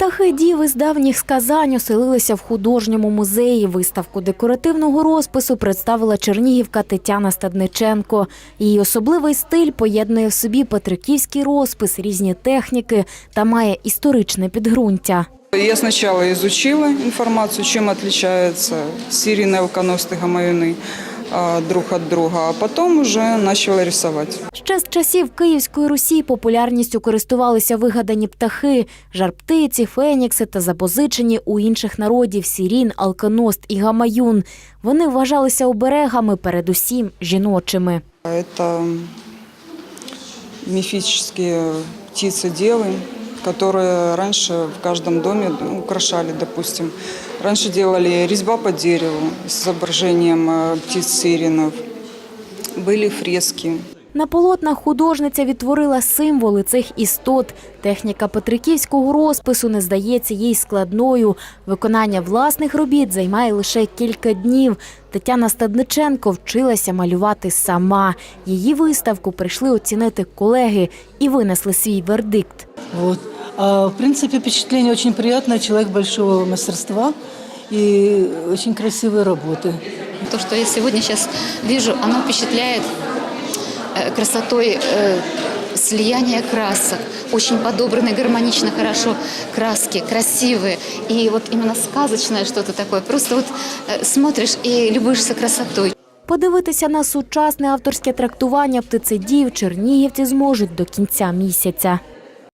Птахи діви з давніх сказань оселилися в художньому музеї. Виставку декоративного розпису представила чернігівка Тетяна Стадниченко. Її особливий стиль поєднує в собі петриківський розпис, різні техніки та має історичне підґрунтя. Я сначала изучила информацию, чем отличаются серийные алконосты гамаюны а, друг от друга, а потом уже начала рисовать. Ще з часів Київської Русі популярністю користувалися вигадані птахи, жарптиці, фенікси та запозичені у інших народів сірін, алконост і гамаюн. Вони вважалися оберегами, передусім жіночими. Это мифические птицы-девы, которые раньше в каждом доме ну, украшали, допустим. Раньше делали резьба по дереву с изображением э, птиц-сиренов. Были фрески. На полотнах художниця відтворила символи цих істот. Техніка петриківського розпису не здається їй складною. Виконання власних робіт займає лише кілька днів. Тетяна Стадниченко вчилася малювати сама. Її виставку прийшли оцінити колеги і винесли свій вердикт. Вот. А, в принципе, впечатление очень приятное, человек большого мастерства и очень красивые работы. То, что я сегодня сейчас вижу, оно впечатляет э, красотой э, слияния красок. Очень подобраны гармонично, хорошо краски, красивые. И вот именно сказочное что-то такое. Просто вот э, смотришь и любуешься красотой. Подивитися на сучасне авторське трактування птицедів чернігівці зможуть до кінця місяця.